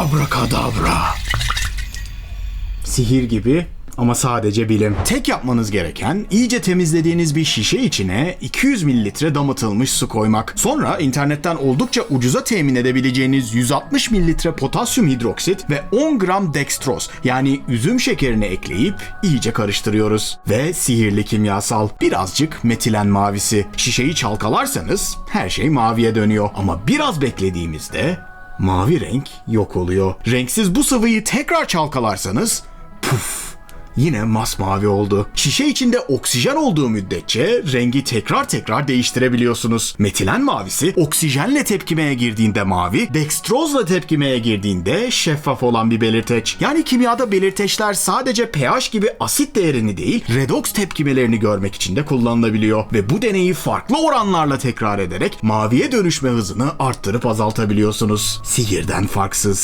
Abrakadabra. Sihir gibi ama sadece bilim. Tek yapmanız gereken iyice temizlediğiniz bir şişe içine 200 mililitre damıtılmış su koymak. Sonra internetten oldukça ucuza temin edebileceğiniz 160 mililitre potasyum hidroksit ve 10 gram dextroz yani üzüm şekerini ekleyip iyice karıştırıyoruz. Ve sihirli kimyasal birazcık metilen mavisi. Şişeyi çalkalarsanız her şey maviye dönüyor. Ama biraz beklediğimizde mavi renk yok oluyor. Renksiz bu sıvıyı tekrar çalkalarsanız puf yine masmavi oldu. Şişe içinde oksijen olduğu müddetçe rengi tekrar tekrar değiştirebiliyorsunuz. Metilen mavisi oksijenle tepkimeye girdiğinde mavi, dextrozla tepkimeye girdiğinde şeffaf olan bir belirteç. Yani kimyada belirteçler sadece pH gibi asit değerini değil, redoks tepkimelerini görmek için de kullanılabiliyor. Ve bu deneyi farklı oranlarla tekrar ederek maviye dönüşme hızını arttırıp azaltabiliyorsunuz. Sihirden farksız.